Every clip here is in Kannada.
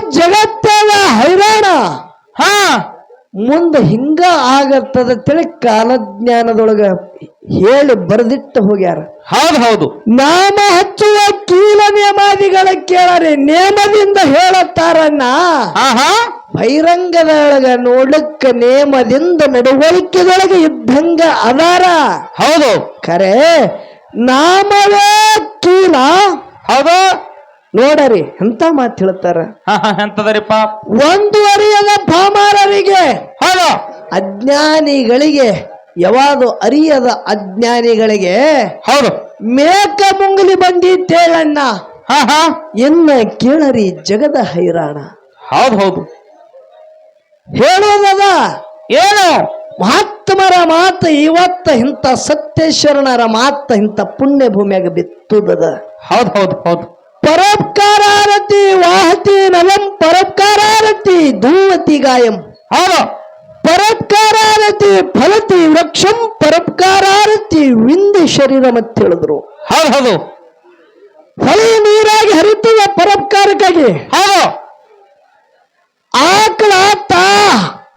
ಜಗತ್ತದ ಹೈರಾಣ. ಹಾ. ಮುಂದೆ ಹಿಂಗ ಆಗತ್ತದ ತಿಳಿ ಕಾಲಜ್ಞಾನದೊಳಗ ಹೇಳಿ ಬರೆದಿಟ್ಟು ಹೋಗ್ಯಾರ. ಹೌದು ಹೌದು. ನಾಮ ಹಚ್ಚುವ ಕೀಲ ನೇಮಾದಿಗಳ ಕೇಳಾರಿ ನೇಮದಿಂದ ಹೇಳತ್ತಾರನ್ನ ಬಹಿರಂಗದೊಳಗ ನೋಡಕ್ಕ ನೇಮದಿಂದ ನಡವಳಿಕೆದೊಳಗೆ ಇದ್ದಂಗ ಅದಾರ. ಹೌದು. ಖರೆ ನಾಮವೇ ಕೀಲ ಹೌದು. ನೋಡರಿ ಎಂತ ಮಾತು ಹೇಳ್ತಾರ? ಎಂತದರಿಪ್ಪ? ಒಂದುವರಿಯದ ಪಾಮಾರರಿಗೆ ಹೌದು. ಅಜ್ಞಾನಿಗಳಿಗೆ ಯಾವಾಗ ಅರಿಯದ ಅಜ್ಞಾನಿಗಳಿಗೆ ಹೌದು. ಮೇಕ ಮುಂಗಲಿ ಬಂದಿತ್ತೇಳಣ್ಣ ಎನ್ನ ಕೇಳರಿ ಜಗದ ಹೈರಾಣ. ಹೌದು ಹೌದು. ಹೇಳೋದದ? ಏನು? ಮಹಾತ್ಮರ ಮಾತ ಇವತ್ತ ಇಂಥ ಸತ್ಯಶರಣರ ಮಾತ ಇಂಥ ಪುಣ್ಯ ಭೂಮಿಯಾಗ ಬಿತ್ತುದದ. ಹೌದು ಹೌದು ಹೌದು. ಪರೋಪಕಾರಾರತಿ ವಾಹತಿ ನಲಂ ಪರೋಪಕಾರಾರತಿ ಧೂವತಿ ಗಾಯಂ. ಹೌದು. ಪರೋಪಕಾರಾರತಿ ಫಲತಿ ವೃಕ್ಷಂ ಪರೋಪಕಾರಾರತಿ ವಿಂದ ಶರೀರ ಮತ್ತೆ ಹೇಳಿದ್ರು ಹೌದು ಹೌದು. ಹೊಳೆ ನೀರಾಗಿ ಹರಿತದ ಪರೋಪಕಾರಕ್ಕಾಗಿ. ಹೌದು. ಆಕಳ ತಾ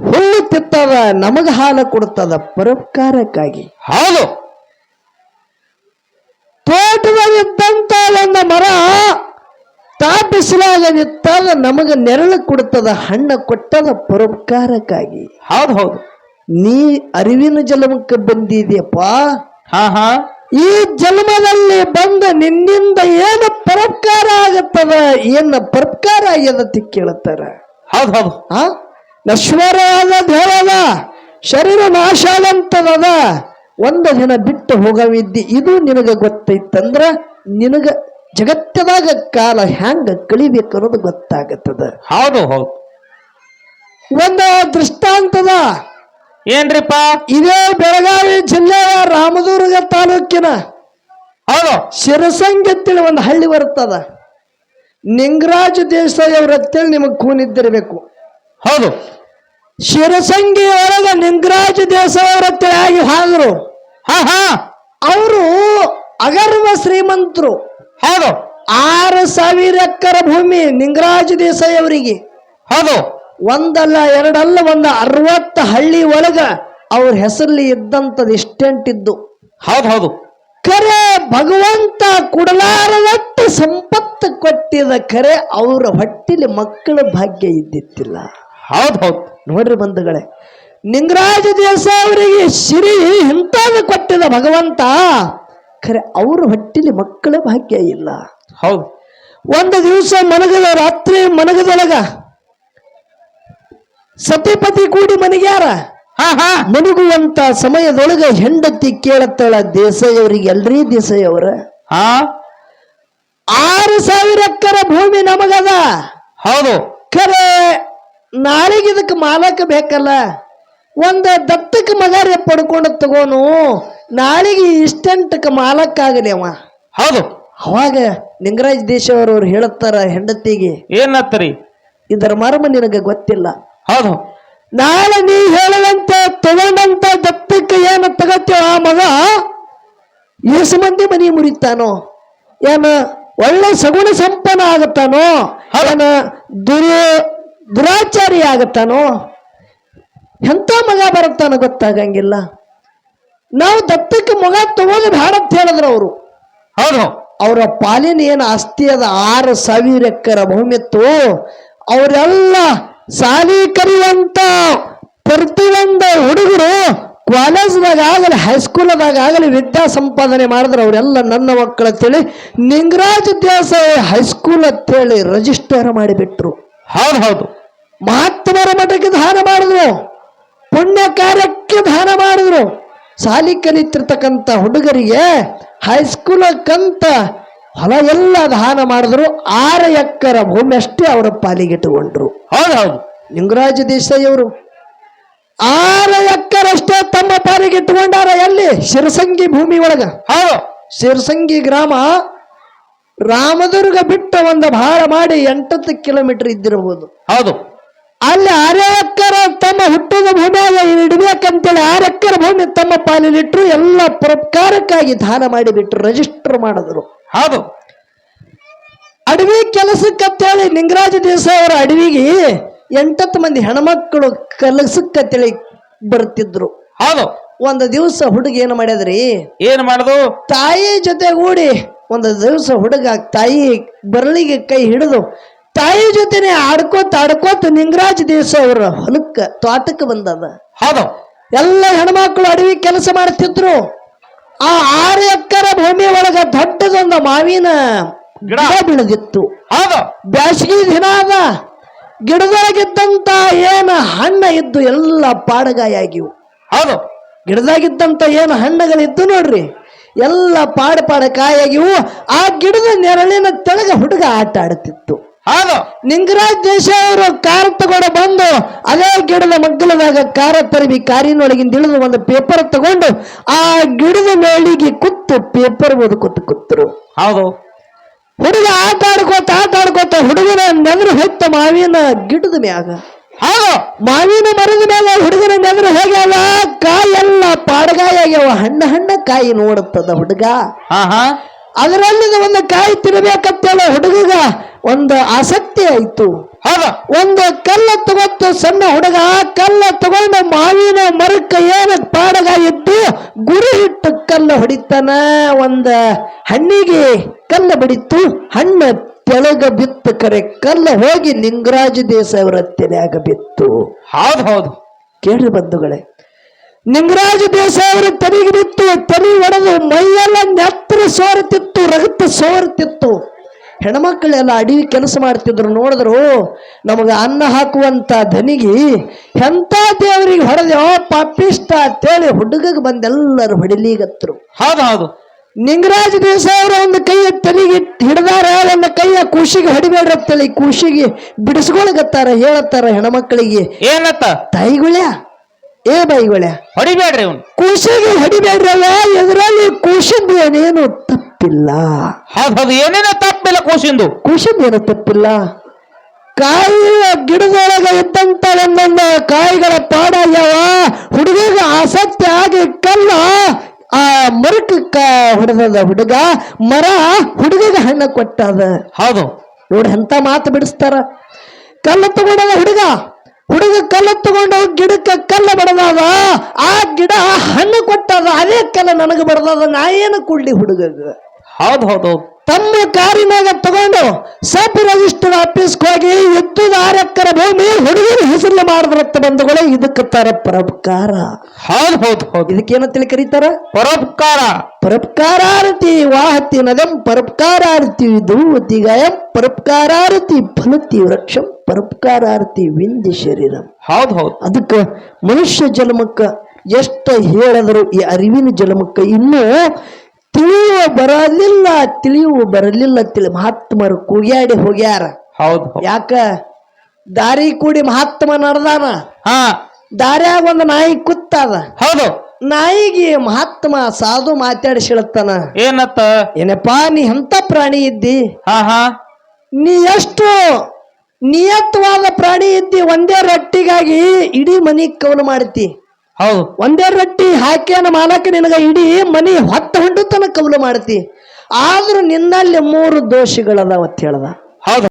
ಹುಲ್ಲು ತಿತ್ತದ ನಮಗ ಹಾಲು ಕೊಡ್ತದ ಪರೋಪಕಾರಕ್ಕಾಗಿ. ಹೌದು. ತೋಟದಲ್ಲಿದ್ದಂತ ಒಂದು ಮರ ತಾ ಬಿಸಿಲಾಗ ನಿಂತಾಗ ನಮಗೆ ನೆರಳು ಕೊಡ್ತದ ಹಣ್ಣ ಕೊಟ್ಟದ ಪರೋಪಕಾರಕ್ಕಾಗಿ. ಹೌದು ಹೌದು. ನೀ ಅರಿವಿನ ಜನ್ಮಕ್ಕೆ ಬಂದಿದೆಯಪ್ಪ? ಹಾ ಹಾ. ಈ ಜನ್ಮದಲ್ಲಿ ಬಂದ ನಿನ್ನಿಂದ ಏನು ಪರೋಪಕಾರ ಆಗತ್ತದ ಏನ ಪರೋಪಕಾರ ಆಗ್ಯದತಿ ಕೇಳುತ್ತಾರ ಹೌದು ಹೌದು. ಆ? ಆದ ದೇವದ ಶರೀರ ನಾಶ ಆದಂತದ ಒಂದು ದಿನ ಬಿಟ್ಟು ಹೋಗವಿದ್ದಿ ಇದು ನಿನಗ ಗೊತ್ತೈತಂದ್ರ ನಿನಗ ಜಗತ್ತದಾಗ ಕಾಲ ಹ್ಯಾಂಗ ಕಳಿಬೇಕು ಅನ್ನೋದು ಗೊತ್ತಾಗತ್ತದ. ಹೌದು ಹೌದು. ಒಂದು ದೃಷ್ಟಾಂತದ. ಏನ್ರಿಪ್ಪ? ಇದೇ ಬೆಳಗಾವಿ ಜಿಲ್ಲೆಯ ರಾಮದುರ್ಗ ತಾಲೂಕಿನ ಹೌದು. ಶಿರಸಂಗತ್ತಿನ ಒಂದು ಹಳ್ಳಿ ಬರುತ್ತದ. ನಿಂಗರಾಜ ದೇಸಾಯಿ ಅವ್ರ ಹತ್ತಿರ ನಿಮಗೆ ಕೂನಿದ್ದಿರಬೇಕು ಹೌದು. ಶಿರಸಂಗಿ ಒಳಗ ನಿಂಗರಾಜ ದೇಸಾಯಿ ಅವ್ರ ಹತ್ತಿರ ಆಗಿ ಹಾದ್ರು. ಹಾ ಹಾ. ಅವರು ಅಗರ್ವ ಶ್ರೀಮಂತರು. ಹೌದು. ಆರು ಸಾವಿರ ಎಕರೆ ಭೂಮಿ ನಿಂಗರಾಜ ದೇಸಾಯಿ ಅವರಿಗೆ ಹೌದು. ಒಂದಲ್ಲ ಎರಡಲ್ಲ ಒಂದು ಅರವತ್ತು ಹಳ್ಳಿ ಒಳಗ ಅವ್ರ ಹೆಸರಲ್ಲಿ ಇದ್ದಂಥದ್ದು ಇಷ್ಟೆಂಟಿದ್ದು. ಹೌದು ಹೌದು. ಕರೆ ಭಗವಂತ ಕುಡಲಾರದಟ್ಟು ಸಂಪತ್ತು ಕೊಟ್ಟಿದ ಕರೆ ಅವರ ಹೊಟ್ಟಿಲಿ ಮಕ್ಕಳ ಭಾಗ್ಯ ಇದ್ದಿತ್ತಿಲ್ಲ. ಹೌದು ಹೌದು. ನೋಡ್ರಿ ಬಂಧುಗಳೇ ನಿಂಗರಾಜ ದೇಸಾಯಿ ಅವರಿಗೆ ಸಿರಿ ಇಂಥದ್ದು ಕೊಟ್ಟಿದ ಭಗವಂತ ಖರೆ ಅವ್ರ ಹೊಟ್ಟಿಲಿ ಮಕ್ಕಳ ಭಾಗ್ಯ ಇಲ್ಲ. ಹೌದು. ಒಂದು ದಿವಸ ಮನಗದ ರಾತ್ರಿ ಮನಗದೊಳಗ ಸತಿಪತಿ ಕೂಡಿ ಮನೆಗ್ಯಾರ ಹಾ ಹಾ. ಮನಗುವಂತ ಸಮಯದೊಳಗ ಹೆಂಡತಿ ಕೇಳತ್ತಾಳ ದೇಸಾಯವರಿಗೆ ಎಲ್ರಿ ದೇಸಾಯಿ ಅವರ ಹಾ. ಆರು ಸಾವಿರ ಎಕರೆ ಭೂಮಿ ನಮಗದ. ಹೌದು. ಖರೆ ನಾಳೆಗೆ ಇದಕ್ಕೆ ಮಾಲಕ ಬೇಕಲ್ಲ. ಒಂದ ದತ್ತಕ್ಕೆ ಮಗಾರಿ ಪಡ್ಕೊಂಡು ತಗೋನು. ನಾಳೆಗೆ ಇಷ್ಟಂಟಕ್ಕೆ ಮಾಲಕ್ಕಾಗಲಿ ಆಗಲಿ ಅವ. ಹೌದು. ಅವಾಗ ನಿಂಗರಾಜ್ ದೇಶವರವ್ರು ಹೇಳುತ್ತಾರ ಹೆಂಡತಿಗೆ ಏನತ್ತರಿ? ಇದರ ಮರ್ಮ ನಿನಗೆ ಗೊತ್ತಿಲ್ಲ. ಹೌದು. ನಾಳೆ ನೀ ಹೇಳದಂತೆ ತಗೊಂಡಂತ ದತ್ತಕ್ಕೆ ಏನು ತಗತ್ತೇವ ಆ ಮಗ ಏಸು ಮಂದಿ ಮನಿ ಮುರಿತಾನೋ ಏನ ಒಳ್ಳೆ ಸಗುಣ ಸಂಪನ್ನ ಆಗತ್ತಾನೋ ಅವನ ದುರ ದುರಾಚಾರಿ ಆಗತ್ತಾನೋ ಎಂತ ಮಗ ಬರುತ್ತಾನೋ ಗೊತ್ತಾಗಂಗಿಲ್ಲ. ನಾವು ದತ್ತಕ್ಕೆ ಮಗ ತಗೋದು ಬೇಡ ಅಂತ ಹೇಳಿದ್ರು ಅವರು. ಹೌದು. ಅವರ ಪಾಲಿನ ಏನು ಆಸ್ತಿ ಅದ? ಆರು ಸಾವಿರ ಎಕರೆ ಭೂಮಿತ್ತು ಅವರೆಲ್ಲ ಸಾಲಿ ಕಲಿಯುವಂತ ಪ್ರತಿಯೊಂದು ಹುಡುಗರು ಕಾಲೇಜ್ದಾಗ ಆಗಲಿ ಹೈಸ್ಕೂಲ್ದಾಗ ಆಗಲಿ ವಿದ್ಯಾ ಸಂಪಾದನೆ ಮಾಡಿದ್ರೆ ಅವರೆಲ್ಲ. ನನ್ನ ಮಕ್ಕಳ ಅಂತೇಳಿ ನಿಂಗರಾಜ ದೇಸಾಯಿ ಹೈಸ್ಕೂಲ್ ಅಂತೇಳಿ ರಿಜಿಸ್ಟರ್ ಮಾಡಿಬಿಟ್ರು. ಹೌದು ಹೌದು. ಮಹಾತ್ಮರ ಮಠಕ್ಕೆ ದಾನ ಮಾಡಿದ್ರು. ಪುಣ್ಯ ಕಾರ್ಯಕ್ಕೆ ದಾನ ಮಾಡಿದ್ರು. ಸಾಲಿ ಕಲಿತಿರ್ತಕ್ಕಂಥ ಹುಡುಗರಿಗೆ ಹೈಸ್ಕೂಲಕ್ಕಂತ ಹೊಲ ಎಲ್ಲ ದಾನ ಮಾಡಿದ್ರು ಆರು ಎಕ್ಕರ ಭೂಮಿ ಅಷ್ಟೇ ಅವರ ಪಾಲಿಗೆ ಇಟ್ಟುಕೊಂಡ್ರು ಹೌದು ಹೌದು ನಿಂಗರಾಜ ದೇಸಾಯಿ ಅವರು ಆರು ಎಕ್ಕರಷ್ಟೇ ತಮ್ಮ ಪಾಲಿಗೆ ಇಟ್ಟುಕೊಂಡಾರ ಎಲ್ಲಿ? ಶಿರಸಂಗಿ ಭೂಮಿ ಒಳಗ. ಹೌದು. ಶಿರಸಂಗಿ ಗ್ರಾಮ ರಾಮದುರ್ಗ ಬಿಟ್ಟ ಒಂದು ಭಾರ ಮಾಡಿ ಎಂಟತ್ತು ಕಿಲೋಮೀಟರ್ ಇದ್ದಿರಬಹುದು. ಹೌದು. ಅಲ್ಲಿ ಆರ್ಯಕ್ಕರ ತಮ್ಮ ಹುಟ್ಟಿದ ಭೂಮಿಯಾಗ ಇಡಬೇಕಂತೇಳಿ ಆರು ಎಕ್ಕರ ಭೂಮಿ ತಮ್ಮ ಪಾಲಿಲಿಟ್ರು ಎಲ್ಲ ಪ್ರಕಾರಕ್ಕಾಗಿ ದಾನ ಮಾಡಿಬಿಟ್ರು ರಿಜಿಸ್ಟರ್ ಮಾಡಿದ್ರು. ಹೌದು. ಅಡವಿ ಕೆಲಸಕ್ಕಂತೇಳಿ ನಿಂಗರಾಜ ದೇಸಾಯಿ ಅವರ ಅಡವಿಗೆ ಎಂಟತ್ತು ಮಂದಿ ಹೆಣ್ಮಕ್ಳು ಕೆಲಸಕ್ಕಂತೇಳಿ ಬರ್ತಿದ್ರು. ಹೌದು. ಒಂದು ದಿವಸ ಹುಡುಗ ಏನು ಮಾಡಿದ್ರಿ? ಏನು ಮಾಡುದು? ತಾಯಿ ಜೊತೆಗೂಡಿ ಒಂದು ದಿವಸ ಹುಡುಗ ತಾಯಿ ಬರಳಿಗೆ ಕೈ ಹಿಡಿದು ತಾಯಿ ಜೊತೆನೆ ಆಡ್ಕೋತ ಆಡ್ಕೋತ ನಿಂಗ್ರಾಜ್ ದೇಸ ಅವ್ರ ಹೊಲಕ್ಕ ತೋಟಕ್ಕೆ ಬಂದದ. ಹೌದು. ಎಲ್ಲ ಹೆಣ್ಮಕ್ಳು ಅಡವಿ ಕೆಲಸ ಮಾಡ್ತಿದ್ರು. ಆ ಆರು ಎಕರೆ ಭೂಮಿ ಒಳಗ ದೊಡ್ಡದೊಂದು ಮಾವಿನ ಗಿಡ. ಗಿಡ ಬೆಳೆದಿತ್ತು. ಹೌದು. ಬ್ಯಾಸಗಿ ದಿನ ಅದ ಗಿಡದೊಳಗಿದ್ದಂತ ಏನು ಹಣ್ಣ ಇದ್ದು ಎಲ್ಲ ಪಾಡಗಾಯ ಆಗಿವು ಹೌದು. ಗಿಡದಾಗಿದ್ದಂತ ಏನು ಹಣ್ಣುಗಳಿದ್ದು ನೋಡ್ರಿ ಎಲ್ಲ ಪಾಡ ಪಾಡ ಕಾಯಾಗಿವು. ಆ ಗಿಡದ ನೆರಳಿನ ತೆಳಗ ಹುಡುಗ ಆಟ ಆಡುತ್ತಿತ್ತು ಹೌದು. ನಿಂಗರಾಜ್ ದೇಶ ಅವರು ಕಾರ್ ತಗೊಂಡು ಬಂದು ಅದೇ ಗಿಡದ ಮಗ್ಗಲದಾಗ ಕಾರ ತರಬಿ ಕಾರಿನೊಳಗಿಂದ ಇಳಿದು ಒಂದು ಪೇಪರ್ ತಗೊಂಡು ಆ ಗಿಡದ ಮೇಳಿಗೆ ಕುತ್ತು ಪೇಪರ್ ಓದ್ಕೊತ ಕೂತರು. ಹೌದು. ಹುಡುಗ ಆಟ ಆಡ್ಕೋತ ಆಟ ಆಡ್ಕೋತ ಹುಡುಗನ ನೆದರು ಹೆತ್ತ ಮಾವಿನ ಗಿಡದ ಮ್ಯಾಗ. ಹೌದು. ಮಾವಿನ ಮರದ ಮೇಲೆ ಹುಡುಗನ ನೆದರು ಹೋಗ್ಯಾವ ಕಾಯೆಲ್ಲ ಪಾಡಗಾಯ ಆಗ್ಯಾವ. ಹಣ್ಣ ಹಣ್ಣ ಕಾಯಿ ನೋಡುತ್ತದ ಹುಡುಗ. ಅದರಲ್ಲಿ ಒಂದು ಕಾಯಿ ತಿನ್ನಬೇಕಂತೇಳಿ ಹುಡುಗಗ ಒಂದು ಆಸಕ್ತಿ ಆಯ್ತು. ಹೌದ. ಒಂದು ಕಲ್ಲ ತಗೊತ್ತು ಸಣ್ಣ ಹುಡುಗ ಕಲ್ಲ ತಗೊಂಡು ಮಾವಿನ ಮರಕ್ಕೆ ಏನ ಪಾಡಗ ಇದ್ದು ಗುರಿ ಇಟ್ಟು ಕಲ್ಲ ಹೊಡಿತಾನ. ಒಂದ ಹಣ್ಣಿಗೆ ಕಲ್ಲ ಬಡಿತು ಹಣ್ಣು ತೆಳಗ ಬಿತ್ತು ಕರೆ ಕಲ್ಲ ಹೋಗಿ ನಿಂಗರಾಜ ದೇಸಾಯವರ ತಲೆಯಾಗ ಬಿತ್ತು. ಹೌದು ಹೌದು. ಕೇಳಿ ಬಂಧುಗಳೇ ನಿಂಗರಾಜ ದೇಸಾಯವರ ತಲೆಗೆ ಬಿತ್ತು ತಲೆ ಒಡೆದು ಮೈಯೆಲ್ಲ ನೆತ್ತರ ಸೋರುತ್ತಿತ್ತು ರಗತ ಸೋರುತ್ತಿತ್ತು ಹೆಣ್ಮಕ್ಳೆಲ್ಲ ಅಡವಿ ಕೆಲಸ ಮಾಡ್ತಿದ್ರು ನೋಡಿದ್ರು ನಮಗೆ ಅನ್ನ ಹಾಕುವಂತ ಧನಿಗೆ ಎಂತ ದೇವರಿಗೆ ಹೊಡೆದೋ ಪಾಪಿಷ್ಟ ಅಂತೇಳಿ ಹುಡುಗಗೆ ಬಂದೆಲ್ಲರೂ ಹೊಡಿಲಿಗತ್ರು ಹೌದು ಹೌದು. ನಿಂಗರಾಜ ದಿವಸ ಅವರ ಒಂದು ಕೈಯ ತಲೆಗೆ ಹಿಡ್ದಾರ ಒಂದು ಕೈಯ ಕೂಸಿಗೆ ಹೊಡಿಬೇಡ್ರಿ ಕೂಸಿಗೆ ಬಿಡಿಸ್ಕೊಳಗತ್ತಾರ ಹೇಳತ್ತಾರ ಹೆಣ್ಮಕ್ಳಿಗೆ. ಏನತ್ತ? ತಾಯಿಗುಳ್ಯ ಏ ಬಾಯಿಗುಳ್ಯ ಹೊಡಿಬೇಡ್ರಿ ಅವ್ನು ಕೂಸಿಗೆ ಹೊಡಿಬೇಡ್ರಲ್ಲ ಎದುರಲ್ಲಿ ಕೂಸಿಂದು ಏನೇನು ತಪ್ಪಿಲ್ಲ. ಹೌದು ಹೌದು ಏನೇನೋ ತಪ್ಪಿಲ್ಲ ಕೂಸಿಂದು ಕೂಸಿಂದು ಏನು ತಪ್ಪಿಲ್ಲ. ಕಾಯಿ ಗಿಡದೊಳಗ ಇದ್ದಂತ ಒಂದೊಂದು ಕಾಯಿಗಳ ಪಾಡ ಯಾವ ಹುಡುಗಿಗ ಆಸಕ್ತಿ ಆಗಿ ಕಲ್ಲ ಆ ಮರಕ್ಕ ಹೊಡೆದದ ಹುಡುಗ ಮರ ಹುಡುಗಿಗೆ ಹಣ್ಣ ಕೊಟ್ಟದ. ಹೌದು. ನೋಡಿ ಎಂತ ಮಾತು ಬಿಡಿಸ್ತಾರ. ಕಲ್ಲ ತಗೊಂಡದ ಹುಡುಗ ಹುಡುಗ ಕಲ್ಲು ತಗೊಂಡು ಗಿಡಕ್ಕೆ ಕಲ್ಲು ಬಡದಾದ, ಆ ಗಿಡ ಹಣ್ಣು ಕೊಟ್ಟದ, ಅದೇ ಕಲ್ಲ ನನಗೆ ಬಡದಾದ, ನಾ ಏನು ಕೊಡ್ಲಿ ಹುಡುಗ ಹೌದು ಹೌದು ತಮ್ಮ ಕಾರಿನಾಗ ತಗೊಂಡು ಸಬ್ ರಿಜಿಸ್ಟರ್ ಆಫೀಸ್ಗೆ ಹೋಗಿ ಯುದ್ಧದ ಆರಕ್ಕರ ಭೂಮಿ ಹುಡುಗರು ಹೆಸರು ಮಾಡಿದ್ರತ್ತ ಬಂಧುಗಳೇ ಇದಕ್ಕೆ ತರ ಪರೋಪಕಾರ. ಹೌದು ಹೌದು ಹೌದು. ಇದಕ್ಕೇನ ತಿಳಿ ಕರೀತಾರ? ಪರೋಪಕಾರ. ಪರೋಪಕಾರಾರತಿ ವಾಹತಿ ನದಂ ಪರೋಪಕಾರಾರತಿ ಧೂವತಿ ಗಾಯಂ ಪರೋಪಕಾರಾರತಿ ಫಲತಿ ವೃಕ್ಷಂ ಪರೋಪಕಾರಾರತಿ ವಿಂದಿ ಶರೀರಂ. ಹೌದು ಹೌದು. ಅದಕ್ಕೆ ಮನುಷ್ಯ ಜನ್ಮಕ್ಕ ಎಷ್ಟ ಹೇಳಿದ್ರು ಈ ಅರಿವಿನ ಜನ್ಮಕ್ಕ ಇನ್ನೂ ತಿಳಿಯುವ ಬರಲಿಲ್ಲ ತಿಳಿಯುವ ಬರಲಿಲ್ಲ ತಿಳಿ ಮಹಾತ್ಮರು ಕೂಗ್ಯಾಡಿ ಹೋಗ್ಯಾರ. ಹೌದು. ಯಾಕ? ದಾರಿ ಕೂಡಿ ಮಹಾತ್ಮ ನಡ್ದಾನ. ಹಾ. ದಾರ್ಯಾಗ ಒಂದು ನಾಯಿ ಕುತ್ತದ ಹೌದು. ನಾಯಿಗೆ ಮಹಾತ್ಮ ಸಾಧು ಮಾತಾಡಿಸಿಳತ್ತಾನ ಏನತ್ತ? ಏನಪ್ಪಾ ನೀ ಎಂತ ಪ್ರಾಣಿ ಇದ್ದಿ? ಹಾ ಹಾ. ನೀ ಎಷ್ಟು ನಿಯತ್ವಾದ ಪ್ರಾಣಿ ಇದ್ದಿ ಒಂದೇ ರೊಟ್ಟಿಗಾಗಿ ಇಡೀ ಮನಿ ಕವಲು ಮಾಡ್ತಿ ಹೌದು. ಒಂದೇ ರೊಟ್ಟಿ ಹಾಕ್ಯಾನ ಮಾಲಕ ನಿನಗ ಇಡೀ ಮನಿ ಹೊತ್ತ ಹೊಂಡು ತನಕ ಕವಲು ಮಾಡ್ತಿ. ಆದ್ರೂ ನಿನ್ನಲ್ಲಿ ಮೂರು ದೋಷಿಗಳದಾವ ಅಂತ ಹೇಳ್ದ. ಹೌದು.